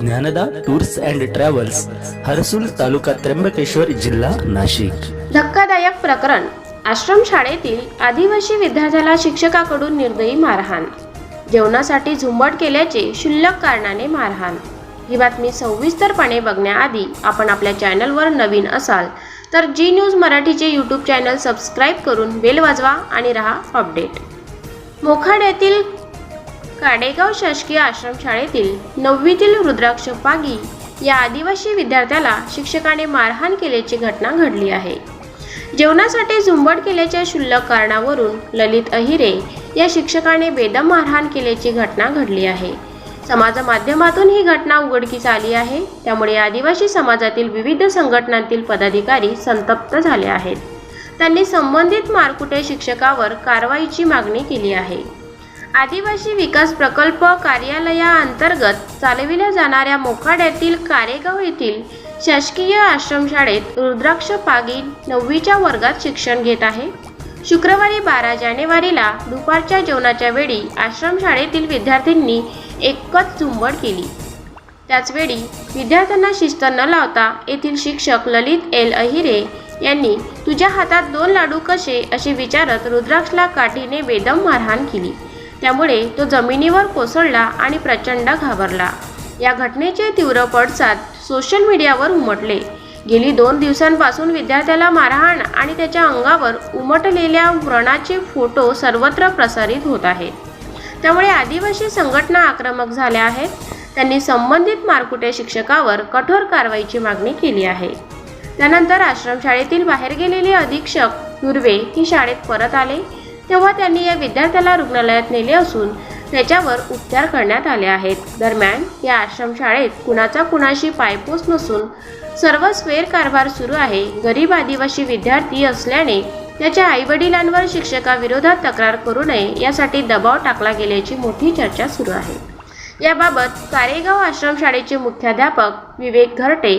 Dnyanada tours and travels Harsul taluka Trimbakeshwar जिल्हा नाशिक. धक्कादायक प्रकरण. आश्रम शाळेतील आदिवासी विद्यार्थ्याला शिक्षकाकडून निर्दयी मारहाण. जेवणासाठी झुंबड केल्याचे शुल्लक कारणाने मारहाण. ही बातमी सविस्तरपणे बघण्याआधी आपण आपल्या चॅनलवर नवीन असाल तर जी न्यूज मराठीचे यूट्यूब चॅनल सबस्क्राईब करून बेल वाजवा आणि रहा अपडेट. मोखाड्यातील काडेगाव शासकीय आश्रमशाळेतील नववीतील रुद्राक्ष पागी या आदिवासी विद्यार्थ्याला शिक्षकाने मारहाण केल्याची घटना घडली आहे. जेवणासाठी झुंबड केल्याच्या क्षुल्लक कारणावरून ललित अहिरे या शिक्षकाने बेदम मारहाण केल्याची घटना घडली आहे. समाज माध्यमातून ही घटना उघडकीस आली आहे. त्यामुळे आदिवासी समाजातील विविध संघटनांतील पदाधिकारी संतप्त झाले आहेत. त्यांनी संबंधित मारकुटे शिक्षकावर कारवाईची मागणी केली आहे. आदिवासी विकास प्रकल्प कार्यालयाअंतर्गत चालविल्या जाणाऱ्या मोखाड्यातील कारेगाव येथील शासकीय आश्रमशाळेत रुद्राक्ष पागी नववीच्या वर्गात शिक्षण घेत आहे. शुक्रवारी बारा जानेवारीला दुपारच्या जेवणाच्या वेळी आश्रमशाळेतील विद्यार्थ्यांनी एकच झुंबड केली. त्याचवेळी विद्यार्थ्यांना शिस्त न लावता येथील शिक्षक ललित एल अहिरे यांनी तुझ्या हातात दोन लाडू कसे? असे विचारत रुद्राक्षला काठीने बेदम मारहाण केली. त्यामुळे तो जमिनीवर कोसळला आणि प्रचंड घाबरला. या घटनेचे तीव्र पडसाद सोशल मीडियावर उमटले. गेली दोन दिवसांपासून विद्यार्थ्याला मारहाण आणि त्याच्या अंगावर उमटलेल्या व्रणाचे फोटो सर्वत्र प्रसारित होत आहेत. त्यामुळे आदिवासी संघटना आक्रमक झाल्या आहेत. त्यांनी संबंधित मारकुटे शिक्षकावर कठोर कारवाईची मागणी केली आहे. त्यानंतर आश्रमशाळेतील बाहेर गेलेले अधीक्षक दुर्वे ही शाळेत परत आले. तेव्हा त्यांनी या विद्यार्थ्याला रुग्णालयात नेले असून त्याच्यावर उपचार करण्यात आले आहेत. दरम्यान या आश्रमशाळेत कुणाचा कुणाशी पायपोस नसून सर्व स्वेर कारभार सुरू आहे. गरीब आदिवासी विद्यार्थी असल्याने त्याच्या आईवडिलांवर शिक्षकाविरोधात तक्रार करू नये यासाठी दबाव टाकला गेल्याची मोठी चर्चा सुरू आहे. याबाबत कारेगाव आश्रमशाळेचे मुख्याध्यापक विवेक घरटे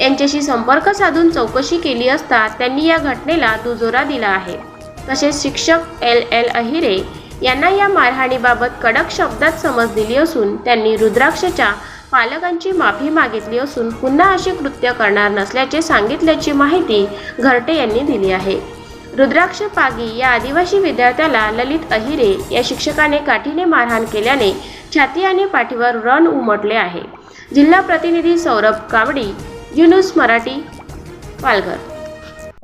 यांच्याशी संपर्क साधून चौकशी केली असता त्यांनी या घटनेला दुजोरा दिला आहे. तसेच शिक्षक एल एल अहिरे यांना या मारहाणीबाबत कडक शब्दात समज दिली असून त्यांनी रुद्राक्षच्या पालकांची माफी मागितली असून पुन्हा अशी कृत्य करणार नसल्याचे सांगितल्याची माहिती घरटे यांनी दिली आहे. रुद्राक्ष पागी या आदिवासी विद्यार्थ्याला ललित अहिरे या शिक्षकाने काठीने मारहाण केल्याने छाती आणि पाठीवर रण उमटले आहे. जिल्हा प्रतिनिधी सौरभ कावडी युनुस मराठी पालघर.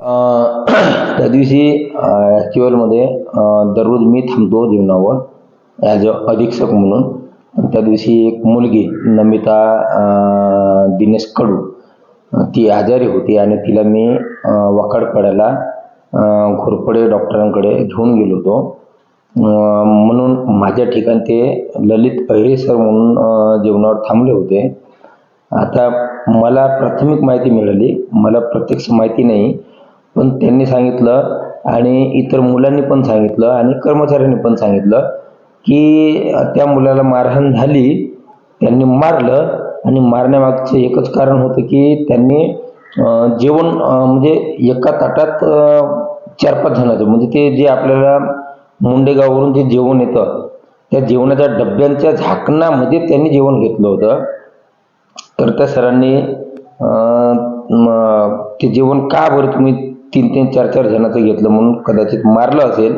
त्या दिवशी ॲक्च्युअलमध्ये दररोज मी थांबतो जीवनावर ॲज अ अधीक्षक म्हणून. त्या दिवशी एक मुलगी नमिता दिनेश कडू ती आजारी होती आणि तिला मी अं, वाकडपाड्याला घोरपडे डॉक्टरांकडे घेऊन गेलो होतो. म्हणून माझ्या ठिकाणी ते ललित अहिरे सर म्हणून जीवनावर जेवणावर थांबले होते. आता मला प्राथमिक माहिती मिळाली. मला प्रत्यक्ष माहिती नाही. पण त्यांनी सांगितलं आणि इतर मुलांनी पण सांगितलं आणि कर्मचाऱ्यांनी पण सांगितलं की त्या मुलाला मारहाण झाली त्यांनी मारलं आणि मारण्यामागचं एकच कारण होतं की त्यांनी जेवण म्हणजे एका ताटात चार पाच जणांचं म्हणजे ते जे आपल्याला मुंडेगाववरून जे जेवण येतं त्या जेवणाच्या डब्यांच्या झाकणामध्ये त्यांनी जेवण घेतलं होतं. तर त्या सरांनी ते जेवण का बरं तुम्ही तीन तीन चार चार जणांचं घेतलं म्हणून कदाचित मारलं असेल.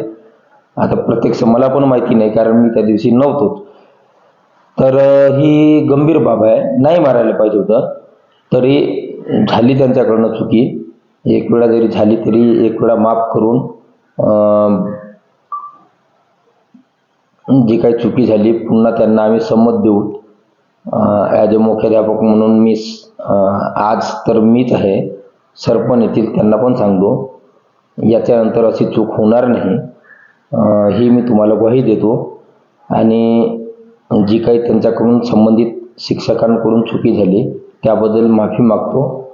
आता प्रत्यक्ष मला पण माहिती नाही कारण मी त्या दिवशी नव्हतोच तर ही गंभीर बाब आहे. नाही मारायला पाहिजे होतं. तरी झाली त्यांच्याकडनं चुकी. एक वेळा जरी झाली तरी एक वेळा माफ करून जी काही चुकी झाली पुन्हा त्यांना आम्ही संमत देऊ. ॲज अ मुख्याध्यापक म्हणून मी आज तर मीच आहे. सरपण येतील त्यांना पण सांगतो. याच्यानंतर अशी चूक होणार नाही. अं, ही मी तुम्हाला ग्वाही देतो. आणि जी काही त्यांच्याकडून संबंधित शिक्षकांकडून चुकी झाली त्याबद्दल माफी मागतो.